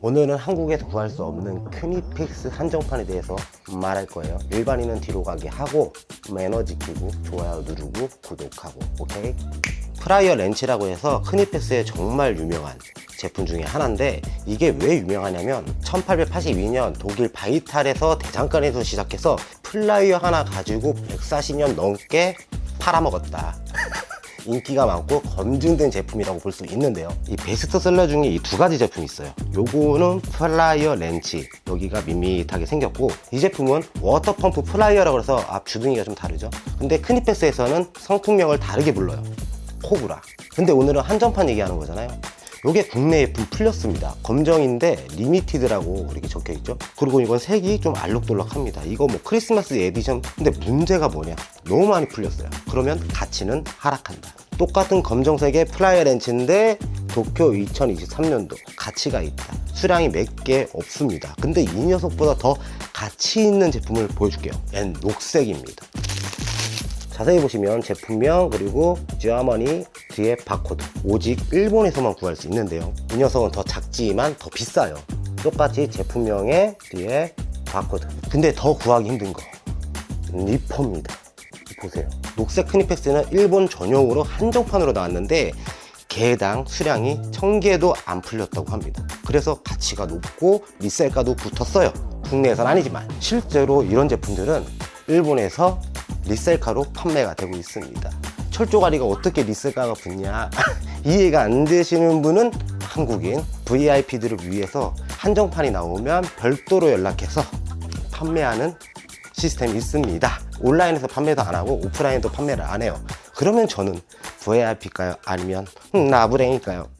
오늘은 한국에서 구할 수 없는 크니픽스 한정판에 대해서 말할 거예요. 일반인은 뒤로 가게 하고 매너 지키고 좋아요 누르고 구독하고 오케이? 프라이어 렌치라고 해서 크니픽스의 정말 유명한 제품 중에 하나인데 이게 왜 유명하냐면 1882년 독일 바이탈에서 대장간에서 시작해서 플라이어 하나 가지고 140년 넘게 팔아먹었다. 인기가 많고 검증된 제품이라고 볼 수 있는데요. 이 베스트셀러 중에 이 두 가지 제품이 있어요. 요거는 플라이어 렌치. 여기가 밋밋하게 생겼고 이 제품은 워터펌프 플라이어라고 해서 앞 주둥이가 좀 다르죠. 근데 크니페스에서는 성품명을 다르게 불러요. 코브라. 근데 오늘은 한정판 얘기하는 거잖아요. 요게 국내에 좀 풀렸습니다. 검정인데 리미티드라고 이렇게 적혀 있죠. 그리고 이건 색이 좀 알록달록합니다. 이거 뭐 크리스마스 에디션. 근데 문제가 뭐냐? 너무 많이 풀렸어요. 그러면 가치는 하락한다. 똑같은 검정색의 플라이어 렌치인데 도쿄 2023년도 가치가 있다. 수량이 몇 개 없습니다. 근데 이 녀석보다 더 가치 있는 제품을 보여줄게요. 얘는 녹색입니다. 자세히 보시면 제품명 그리고 저머니 뒤에 바코드 오직 일본에서만 구할 수 있는데요. 이 녀석은 더 작지만 더 비싸요. 똑같이 제품명에 뒤에 바코드. 근데 더 구하기 힘든 거. 니포입니다. 보세요. 녹색 크니펙스는 일본 전용으로 한정판으로 나왔는데 개당 수량이 1000개도 안 풀렸다고 합니다. 그래서 가치가 높고 리셀가도 붙었어요. 국내에선 아니지만 실제로 이런 제품들은 일본에서 리셀가로 판매가 되고 있습니다. 철조가리가 어떻게 리셀가가 붙냐 이해가 안 되시는 분은 한국인 VIP들을 위해서 한정판이 나오면 별도로 연락해서 판매하는 시스템이 있습니다. 온라인에서 판매도 안 하고 오프라인도 판매를 안 해요. 그러면 저는 VIP일까요? 아니면 음, 나부랭일까요?